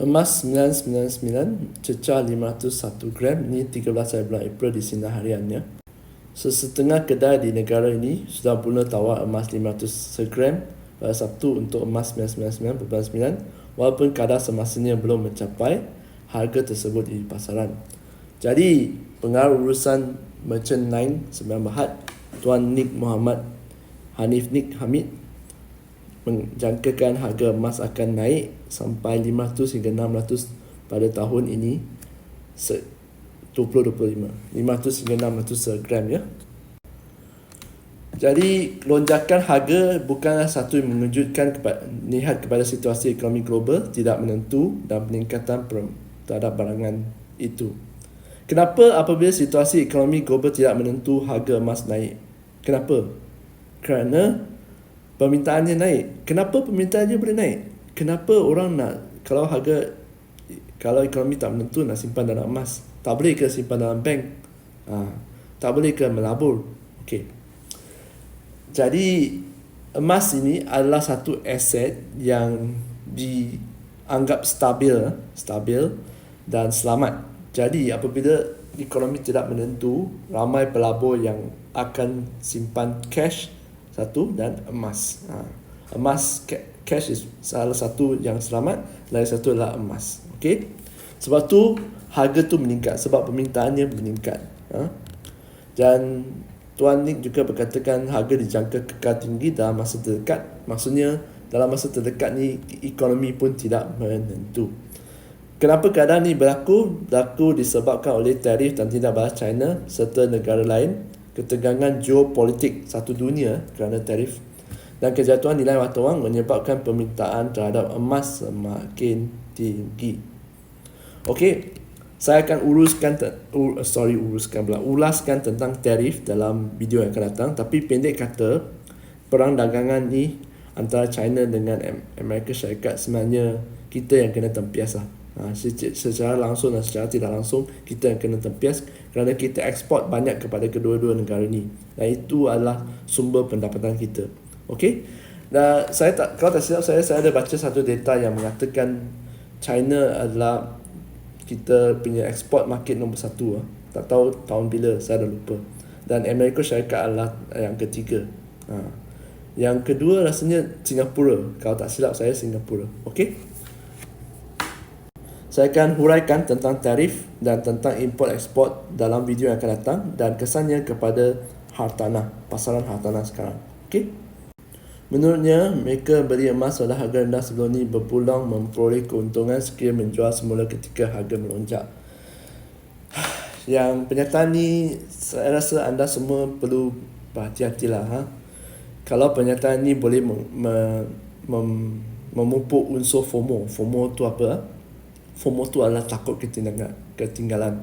Emas 999 cecah 501 gram ini 13 hari bulan April di sinar hariannya. Sesetengah kedai di negara ini sudah mula tawar emas 500 segram pada Sabtu untuk emas 999.9 walaupun kadar semasanya belum mencapai harga tersebut di pasaran. Jadi, pengaruh urusan Merchant 9 Sembilan Berhad Tuan Nick Muhammad Hanif Nick Hamid menjangkakan harga emas akan naik sampai 500 hingga 600 pada tahun ini 2025 500 hingga 600 segram ya jadi lonjakan harga bukanlah satu yang mengejutkan kepada, lihat kepada situasi ekonomi global tidak menentu dan peningkatan terhadap barangan itu. Kenapa apabila situasi ekonomi global tidak menentu harga emas naik? Kenapa? Kerana permintaannya naik. Kenapa permintaannya boleh naik? Kenapa orang nak kalau harga kalau ekonomi tak menentu nak simpan dalam emas? Tak boleh ke simpan dalam bank? Ha, tak boleh ke melabur? Okey. Jadi emas ini adalah satu aset yang dianggap stabil, stabil dan selamat. Jadi apabila ekonomi tidak menentu, ramai pelabur yang akan simpan cash satu dan emas. Ha. Emas cash is salah satu yang selamat, lain satu adalah emas. Okey. Sebab tu harga tu meningkat sebab permintaannya meningkat. Ha? Dan Tuan Nick juga berkatakan harga dijangka kekal tinggi dalam masa terdekat. Maksudnya dalam masa terdekat ni ekonomi pun tidak menentu. Kenapa keadaan ini berlaku? Berlaku disebabkan oleh tarif dan tindak balas China serta negara lain ketegangan geopolitik satu dunia kerana tarif dan kejatuhan nilai mata wang menyebabkan permintaan terhadap emas semakin tinggi. Okey, saya akan uruskan uh, sorry uruskan pula ulaskan tentang tarif dalam video yang akan datang tapi pendek kata perang dagangan ni antara China dengan Amerika Syarikat sebenarnya kita yang kena tempias lah. Ha, secara langsung dan secara tidak langsung kita yang kena tempias kerana kita ekspor banyak kepada kedua-dua negara ni. Dan itu adalah sumber pendapatan kita. Okey? Dan saya tak kalau tak silap saya saya ada baca satu data yang mengatakan China adalah kita punya ekspor market nombor satu lah. tak tahu tahun bila saya dah lupa. Dan Amerika Syarikat adalah yang ketiga ha. yang kedua rasanya Singapura. Kalau tak silap saya Singapura. Okey saya akan huraikan tentang tarif dan tentang import ekspor dalam video yang akan datang dan kesannya kepada hartanah, pasaran hartanah sekarang. Okey. Menurutnya, mereka beli emas pada harga rendah sebelum ini berpulang memperoleh keuntungan sekiranya menjual semula ketika harga melonjak. Yang pernyataan ni saya rasa anda semua perlu berhati-hatilah. Ha? Kalau pernyataan ni boleh mem- mem- memupuk unsur FOMO. FOMO tu apa? Ha? FOMO tu adalah takut ketinggalan. ketinggalan.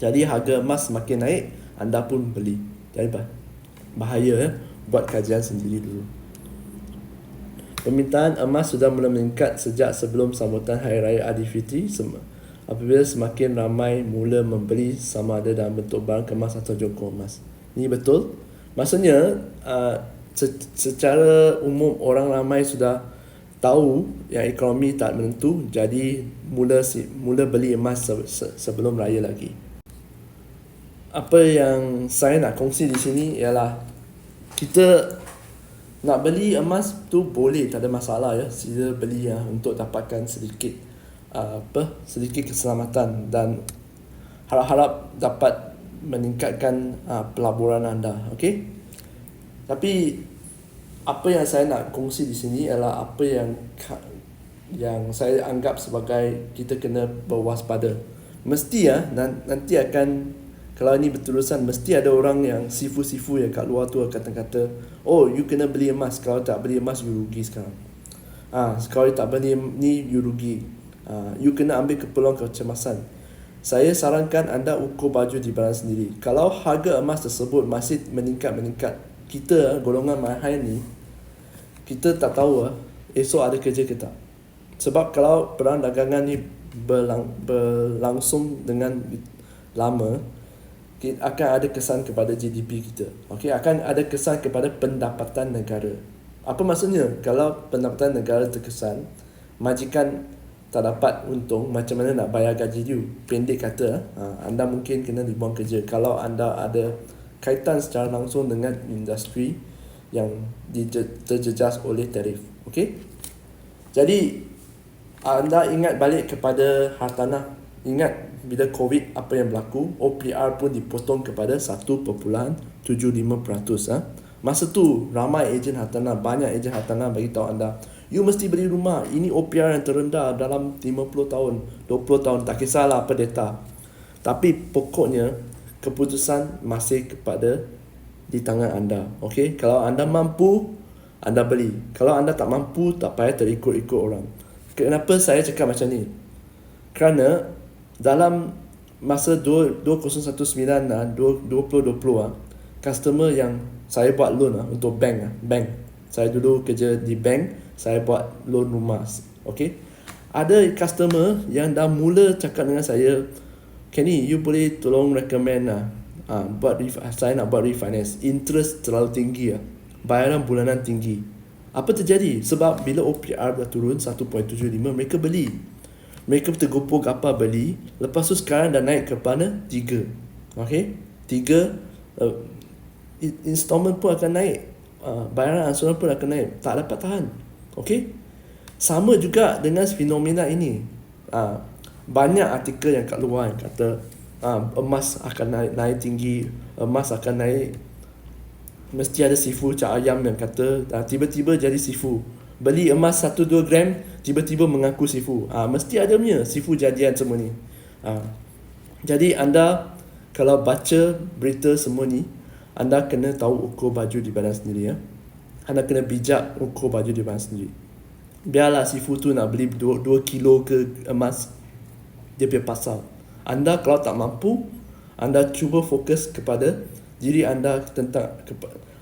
Jadi harga emas semakin naik, anda pun beli. Jadi bahaya ya. Buat kajian sendiri dulu. Permintaan emas sudah mula meningkat sejak sebelum sambutan Hari Raya Aidilfitri apabila semakin ramai mula membeli sama ada dalam bentuk barang kemas atau joko emas. Ini betul. Maksudnya uh, secara umum orang ramai sudah tahu yang ekonomi tak menentu jadi mula mula beli emas se, se, sebelum raya lagi. Apa yang saya nak kongsi di sini ialah kita nak beli emas tu boleh tak ada masalah ya sila beli ya untuk dapatkan sedikit uh, apa sedikit keselamatan dan harap-harap dapat meningkatkan uh, pelaburan anda okey tapi apa yang saya nak kongsi di sini adalah apa yang yang saya anggap sebagai kita kena berwaspada. Mesti ya nanti akan kalau ini berterusan mesti ada orang yang sifu-sifu yang kat luar tu akan kata, "Oh, you kena beli emas. Kalau tak beli emas you rugi sekarang." Ah, ha, kalau tak beli ni you rugi. Ha, you kena ambil keperluan kecemasan. Saya sarankan anda ukur baju di barang sendiri. Kalau harga emas tersebut masih meningkat-meningkat, kita golongan mahal ni kita tak tahu ah esok ada kerja ke tak. Sebab kalau perang dagangan ni berlang, berlangsung dengan lama akan ada kesan kepada GDP kita. Okey, akan ada kesan kepada pendapatan negara. Apa maksudnya? Kalau pendapatan negara terkesan, majikan tak dapat untung macam mana nak bayar gaji you pendek kata ha, anda mungkin kena dibuang kerja kalau anda ada kaitan secara langsung dengan industri yang terjejas oleh tarif okey jadi anda ingat balik kepada hartanah ingat bila covid apa yang berlaku OPR pun dipotong kepada 1.75% ha masa tu ramai ejen hartanah banyak ejen hartanah bagi tahu anda You mesti beli rumah. Ini OPR yang terendah dalam 50 tahun, 20 tahun. Tak kisahlah apa data. Tapi pokoknya keputusan masih kepada di tangan anda. Okay? Kalau anda mampu, anda beli. Kalau anda tak mampu, tak payah terikut-ikut orang. Kenapa saya cakap macam ni? Kerana dalam masa 2019 ah 2020 ah customer yang saya buat loan ah untuk bank ah bank saya dulu kerja di bank saya buat loan rumah okay ada customer yang dah mula cakap dengan saya Kenny you boleh tolong recommend lah. Uh, buat saya nak buat refinance. Interest terlalu tinggi lah. Bayaran bulanan tinggi. Apa terjadi? Sebab bila OPR dah turun 1.75 mereka beli. Mereka tergopoh gapa beli. Lepas tu sekarang dah naik ke mana? 3 okay 3 uh, installment pun akan naik. Uh, bayaran asuransi pun akan naik. Tak dapat tahan. Okey. Sama juga dengan fenomena ini. Ha, banyak artikel yang kat luar yang kata ha, emas akan naik, naik tinggi, emas akan naik. Mesti ada sifu cak ayam yang kata ha, tiba-tiba jadi sifu. Beli emas 1-2 gram, tiba-tiba mengaku sifu. Ha, mesti ada punya sifu jadian semua ni. Ha, jadi anda kalau baca berita semua ni, anda kena tahu ukur baju di badan sendiri ya anda kena bijak ukur baju dia sendiri biarlah si Futu nak beli 2, 2 kilo ke emas dia punya pasal. Anda kalau tak mampu anda cuba fokus kepada diri anda tentang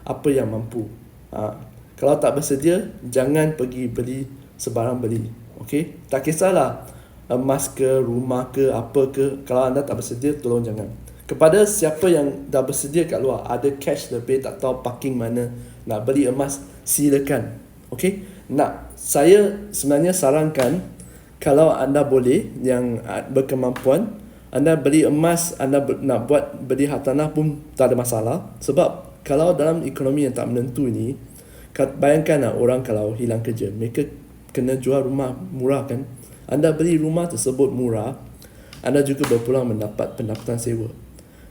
apa yang mampu. Ha. kalau tak bersedia jangan pergi beli sebarang beli okey? Tak kisahlah emas ke rumah ke apa ke kalau anda tak bersedia tolong jangan. Kepada siapa yang dah bersedia kat luar ada cash lebih tak tahu parking mana nak beli emas silakan okey? Nak saya sebenarnya sarankan kalau anda boleh yang berkemampuan anda beli emas anda nak buat beli hartanah pun tak ada masalah. Sebab kalau dalam ekonomi yang tak menentu ini bayangkan lah orang kalau hilang kerja mereka kena jual rumah murah kan? Anda beli rumah tersebut murah anda juga berpulang mendapat pendapatan sewa.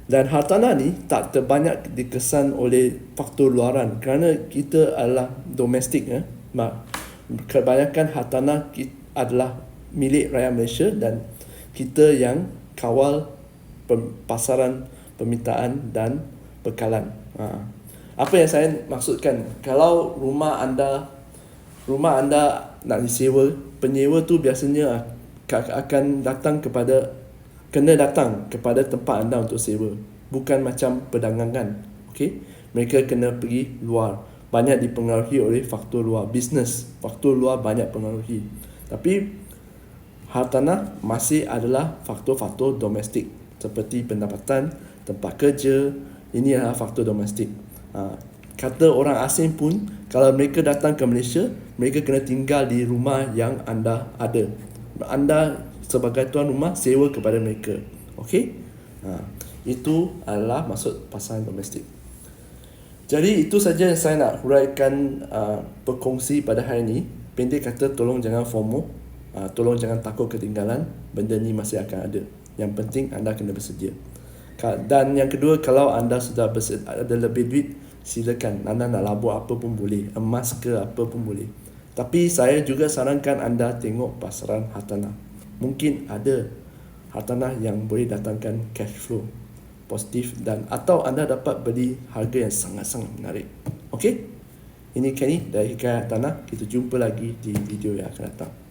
Dan hartanah ni tak terbanyak dikesan oleh faktor luaran kerana kita adalah domestik ya. Kebanyakan hartanah adalah milik rakyat Malaysia dan kita yang kawal pasaran permintaan dan bekalan. Ha. Apa yang saya maksudkan? Kalau rumah anda rumah anda nak disewa, penyewa tu biasanya akan datang kepada kena datang kepada tempat anda untuk sewa. Bukan macam perdagangan okey mereka kena pergi luar. Banyak dipengaruhi oleh faktor luar. Bisnes faktor luar banyak pengaruhi. Tapi hartanah masih adalah faktor-faktor domestik seperti pendapatan tempat kerja ini adalah faktor domestik ha, kata orang asing pun kalau mereka datang ke Malaysia mereka kena tinggal di rumah yang anda ada anda sebagai tuan rumah sewa kepada mereka. Okey? Ha, itu adalah maksud pasangan domestik. Jadi itu saja yang saya nak huraikan uh, berkongsi pada hari ini. Pendek kata tolong jangan FOMO. Uh, tolong jangan takut ketinggalan. Benda ni masih akan ada. Yang penting anda kena bersedia. Dan yang kedua kalau anda sudah bersedia, ada lebih duit silakan anda nak labur apa pun boleh. Emas ke apa pun boleh. Tapi saya juga sarankan anda tengok pasaran hartanah mungkin ada hartanah yang boleh datangkan cash flow positif dan atau anda dapat beli harga yang sangat-sangat menarik. Okey? Ini Kenny dari Hikayat Tanah. Kita jumpa lagi di video yang akan datang.